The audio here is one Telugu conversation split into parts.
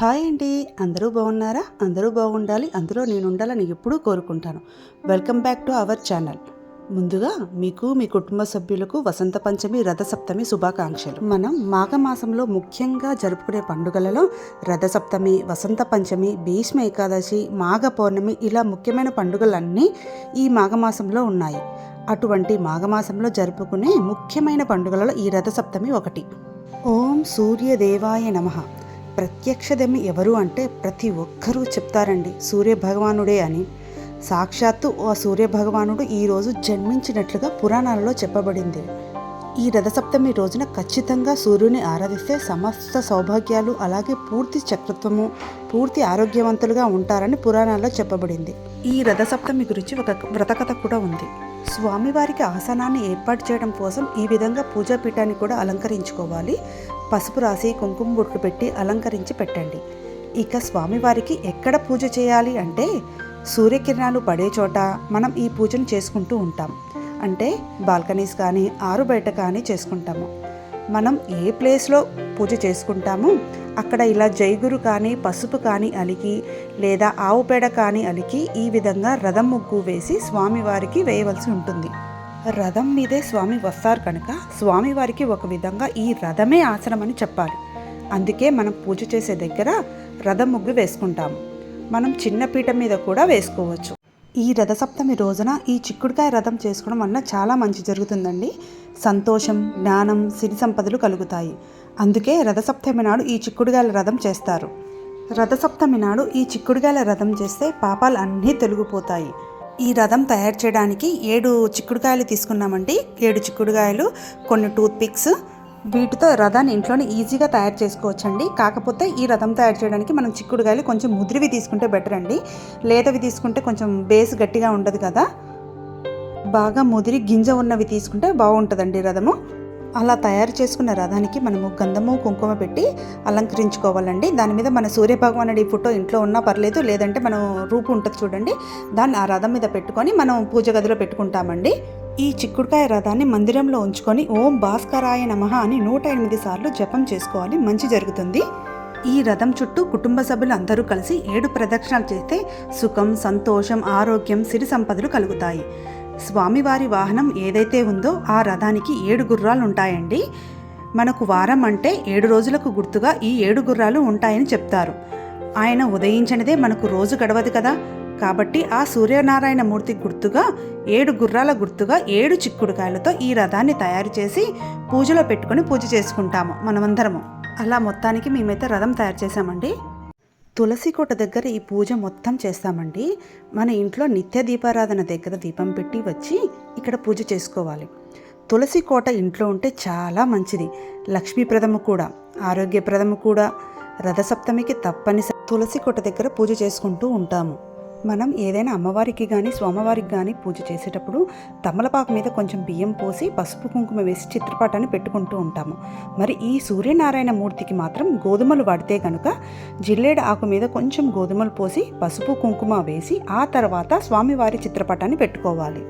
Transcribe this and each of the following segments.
హాయ్ అండి. అందరూ బాగున్నారా? అందరూ బాగుండాలి. అందులో నేను ఉండాలని ఎప్పుడూ కోరుకుంటాను. Welcome back to our channel. ముందుగా మీకు మీ కుటుంబ సభ్యులకు వసంత పంచమి రథసప్తమి శుభాకాంక్షలు. మనం మాఘమాసంలో ముఖ్యంగా జరుపుకునే పండుగలలో రథసప్తమి వసంత పంచమి భీష్మ ఏకాదశి మాఘ పౌర్ణమి ఇలా ముఖ్యమైన పండుగలన్నీ ఈ మాఘమాసంలో ఉన్నాయి. అటువంటి మాఘమాసంలో జరుపుకునే ముఖ్యమైన పండుగలలో ఈ రథసప్తమి ఒకటి. ఓం సూర్యదేవాయ నమః. ప్రత్యక్షదమి ఎవరు అంటే ప్రతి ఒక్కరూ చెప్తారండి. సూర్య భగవానుడే అని. సాక్షాత్తు ఆ సూర్య భగవానుడు ఈరోజు జన్మించినట్లుగా పురాణాలలో చెప్పబడింది. ఈ రథసప్తమి రోజున ఖచ్చితంగా సూర్యుని ఆరాధిస్తే సమస్త సౌభాగ్యాలు అలాగే పూర్తి చక్రత్వము పూర్తి ఆరోగ్యవంతులుగా ఉంటారని పురాణాల్లో చెప్పబడింది. ఈ రథసప్తమి గురించి ఒక వ్రతకథ కూడా ఉంది. స్వామివారికి ఆసనాన్ని ఏర్పాటు చేయడం కోసం ఈ విధంగా పూజాపీఠాన్ని కూడా అలంకరించుకోవాలి. పసుపు రాసి కుంకుమ బొట్లు పెట్టి అలంకరించి పెట్టండి. ఇక స్వామివారికి ఎక్కడ పూజ చేయాలి అంటే సూర్యకిరణాలు పడే చోట మనం ఈ పూజను చేసుకుంటూ ఉంటాం. అంటే బాల్కనీస్ కానీ ఆరు బయట కానీ చేసుకుంటాము. మనం ఏ ప్లేస్లో పూజ చేసుకుంటామో అక్కడ ఇలా జైగురు కానీ పసుపు కానీ అలికి లేదా ఆవు పేడ కానీ అలికి ఈ విధంగా రథం ముగ్గు వేసి స్వామివారికి వేయవలసి ఉంటుంది. రథం మీదే స్వామి వస్తారు కనుక స్వామివారికి ఒక విధంగా ఈ రథమే ఆసనం అని చెప్పాలి. అందుకే మనం పూజ చేసే దగ్గర రథం ముగ్గు వేసుకుంటాము. మనం చిన్న పీట మీద కూడా వేసుకోవచ్చు. ఈ రథసప్తమి రోజున ఈ చిక్కుడుకాయ రథం చేసుకోవడం వలన చాలా మంచి జరుగుతుందండి. సంతోషం జ్ఞానం సిరి సంపదలు కలుగుతాయి. అందుకే రథసప్తమి నాడు ఈ చిక్కుడుగాయల రథం చేస్తారు. రథసప్తమి నాడు ఈ చిక్కుడుగాయల రథం చేస్తే పాపాలు అన్నీ తొలగిపోతాయి. ఈ రథం తయారు చేయడానికి ఏడు చిక్కుడుకాయలు తీసుకున్నామండి. ఏడు చిక్కుడుకాయలు కొన్ని టూత్ పిక్స్ వీటితో రథాన్ని ఇంట్లోనే ఈజీగా తయారు చేసుకోవచ్చండి. కాకపోతే ఈ రథం తయారు చేయడానికి మనం చిక్కుడుకాయలు కొంచెం ముదిరివి తీసుకుంటే బెటర్ అండి. లేతవి తీసుకుంటే కొంచెం బేస్ గట్టిగా ఉండదు కదా. బాగా ముదిరి గింజ ఉన్నవి తీసుకుంటే బాగుంటుందండి రథము. అలా తయారు చేసుకున్న రథానికి మనము గంధము కుంకుమ పెట్టి అలంకరించుకోవాలండి. దాని మీద మన సూర్యభగవానుడి ఫోటో ఇంట్లో ఉన్నా పర్లేదు లేదంటే మనం రూపు ఉంటుంది చూడండి. దాన్ని ఆ రథం మీద పెట్టుకొని మనం పూజ గదిలో పెట్టుకుంటామండి. ఈ చిక్కుడుకాయ రథాన్ని మందిరంలో ఉంచుకొని ఓం భాస్కరాయ నమః అని నూట ఎనిమిది సార్లు జపం చేసుకోవాలి మంచి జరుగుతుంది. ఈ రథం చుట్టూ కుటుంబ సభ్యులు అందరూ కలిసి ఏడు ప్రదక్షిణలు చేస్తే సుఖం సంతోషం ఆరోగ్యం సిరి సంపదలు కలుగుతాయి. స్వామివారి వాహనం ఏదైతే ఉందో ఆ రథానికి ఏడు గుర్రాలు ఉంటాయండి మనకు వారం అంటే ఏడు రోజులకు గుర్తుగా ఈ ఏడు గుర్రాలు ఉంటాయని చెప్తారు. ఆయన ఉదయించినదే మనకు రోజు గడవదు కదా. కాబట్టి ఆ సూర్యనారాయణ మూర్తి గుర్తుగా ఏడు గుర్రాల గుర్తుగా ఏడు చిక్కుడుకాయలతో ఈ రథాన్ని తయారు చేసి పూజలో పెట్టుకొని పూజ చేసుకుంటాము మనమందరము. అలా మొత్తానికి మేమైతే రథం తయారు చేసామండి తులసి కోట దగ్గర ఈ పూజ మొత్తం చేస్తామండి. మన ఇంట్లో నిత్య దీపారాధన దగ్గర దీపం పెట్టి వచ్చి ఇక్కడ పూజ చేసుకోవాలి. తులసి కోట ఇంట్లో ఉంటే చాలా మంచిది. లక్ష్మీప్రదము కూడా ఆరోగ్యప్రదము కూడా రథసప్తమికి తప్పనిసరి తులసి కోట దగ్గర పూజ చేసుకుంటూ ఉంటాము. మనం ఏదైనా అమ్మవారికి కానీ స్వామివారికి కానీ పూజ చేసేటప్పుడు తమలపాకు మీద కొంచెం బియ్యం పోసి పసుపు కుంకుమ వేసి చిత్రపటాన్ని పెట్టుకుంటూ ఉంటాము. మరి ఈ సూర్యనారాయణ మూర్తికి మాత్రం గోధుమలు వాడితే కనుక జిల్లేడు ఆకు మీద కొంచెం గోధుమలు పోసి పసుపు కుంకుమ వేసి ఆ తర్వాత స్వామివారి చిత్రపటాన్ని పెట్టుకోవాలి.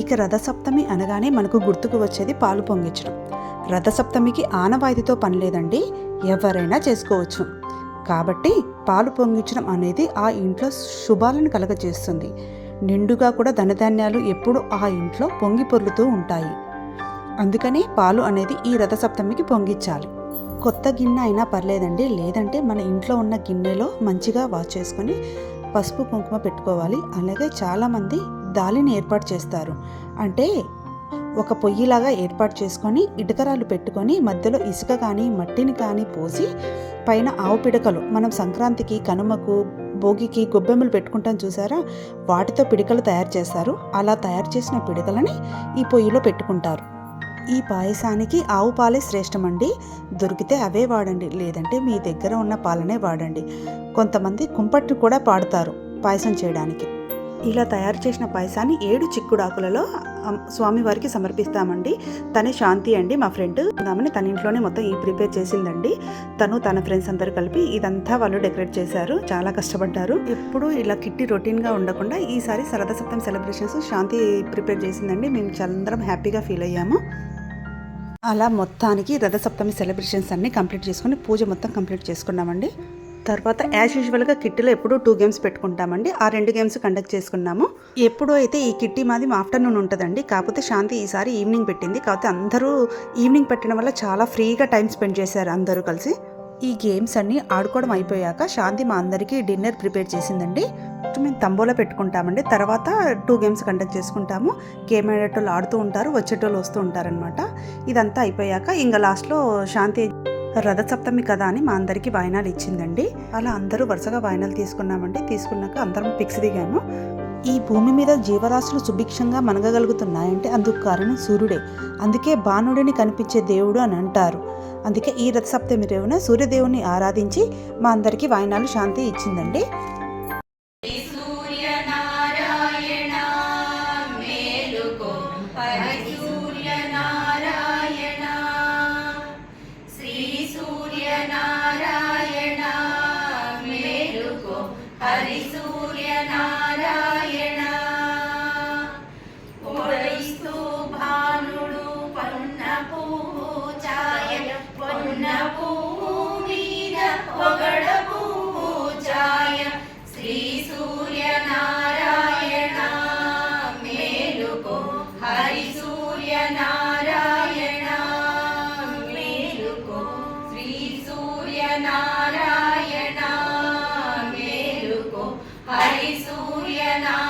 ఇక రథసప్తమి అనగానే మనకు గుర్తుకు వచ్చేది పాలు పొంగించడం. రథసప్తమికి ఆనవాయితీతో పని లేదండి ఎవరైనా చేసుకోవచ్చు. కాబట్టి పాలు పొంగించడం అనేది ఆ ఇంట్లో శుభాలను కలగజేస్తుంది. నిండుగా కూడా ధనధాన్యాలు ఎప్పుడూ ఆ ఇంట్లో పొంగి పొర్లుతూ ఉంటాయి. అందుకని పాలు అనేది ఈ రథసప్తమికి పొంగించాలి. కొత్త గిన్నె అయినా పర్లేదండి. లేదంటే మన ఇంట్లో ఉన్న గిన్నెలో మంచిగా వాష్ చేసుకొని పసుపు కుంకుమ పెట్టుకోవాలి. అలాగే చాలామంది దాలిని ఏర్పాటు చేస్తారు. అంటే ఒక పొయ్యిలాగా ఏర్పాటు చేసుకొని ఇటుకరాలు పెట్టుకొని మధ్యలో ఇసుక కానీ మట్టిని కానీ పోసి పైన ఆవు పిడకలు. మనం సంక్రాంతికి కనుమకు భోగికి గొబ్బెమ్మలు పెట్టుకుంటాం చూసారా? వాటితో పిడికలు తయారు చేస్తారు. అలా తయారు చేసిన పిడికలని ఈ పొయ్యిలో పెట్టుకుంటారు. ఈ పాయసానికి ఆవు పాలే శ్రేష్టమండి. దొరికితే అవే వాడండి. లేదంటే మీ దగ్గర ఉన్న పాలనే వాడండి. కొంతమంది కుంపట్టు కూడా పాడతారు పాయసం చేయడానికి. ఇలా తయారు చేసిన పాయసాన్ని ఏడు చిక్కుడాకులలో స్వామివారికి సమర్పిస్తామండి. తనే శాంతి అండి మా ఫ్రెండ్ దామని తన ఇంట్లోనే మొత్తం ఈ ప్రిపేర్ చేసిందండి. తను తన ఫ్రెండ్స్ అందరు కలిపి ఇదంతా వాళ్ళు డెకరేట్ చేశారు. చాలా కష్టపడ్డారు. ఎప్పుడు ఇలా కిట్టి రొటీన్గా ఉండకుండా ఈసారి సరదా సప్తం సెలబ్రేషన్స్ శాంతి ప్రిపేర్ చేసిందండి. మేము చాలా అందరం హ్యాపీగా ఫీల్ అయ్యాము. అలా మొత్తానికి రథసప్తమి సెలబ్రేషన్స్ అన్నీ కంప్లీట్ చేసుకొని పూజ మొత్తం కంప్లీట్ చేసుకున్నామండి. తర్వాత యాజ్ యూజువల్గా కిట్టీలో ఎప్పుడూ టూ గేమ్స్ పెట్టుకుంటామండి. ఆ రెండు గేమ్స్ కండక్ట్ చేసుకున్నాము. ఎప్పుడూ అయితే ఈ కిట్టి మాది ఆఫ్టర్నూన్ ఉంటుందండి. కాకపోతే శాంతి ఈసారి ఈవినింగ్ పెట్టింది. కాకపోతే అందరూ ఈవినింగ్ పెట్టడం వల్ల చాలా ఫ్రీగా టైం స్పెండ్ చేశారు అందరూ కలిసి. ఈ గేమ్స్ అన్నీ ఆడుకోవడం అయిపోయాక శాంతి మా అందరికీ డిన్నర్ ప్రిపేర్ చేసిందండి. మేము తంబోలో పెట్టుకుంటామండి. తర్వాత టూ గేమ్స్ కండక్ట్ చేసుకుంటాము. గేమ్ ఆడేటోళ్ళు ఆడుతూ ఉంటారు వచ్చేటోళ్ళు వస్తూ ఉంటారనమాట ఇదంతా అయిపోయాక ఇంకా లాస్ట్లో శాంతి రథసప్తమి కదా అని మా అందరికీ వాయినాలు ఇచ్చిందండి. అలా అందరూ వరుసగా వాయినాలు తీసుకున్నామండి. తీసుకున్నాక అందరం పిక్స్ దిగాము. ఈ భూమి మీద జీవరాశులు సుభిక్షంగా మనగగలుగుతున్నాయంటే అందుకు కారణం సూర్యుడే. అందుకే బాణుడిని కనిపించే దేవుడు అని అంటారు. అందుకే ఈ రథసప్తమి రేవున సూర్యదేవుని ఆరాధించి మా అందరికీ వాయినాలు శాంతి ఇచ్చిందండి. మేలుకో పొడిస్తూ భానుడు పొన్న పువ్వు ఛాయ పొన్న పువ్వు మీద పొగడ పువ్వు ఛాయ శ్రీ సూర్యనారాయణ మేలుకో. హరి సూర్యనారాయణ మేలుకో. శ్రీ సూర్యనారాయణ మేలుకో హరి సూర్యనారాయణ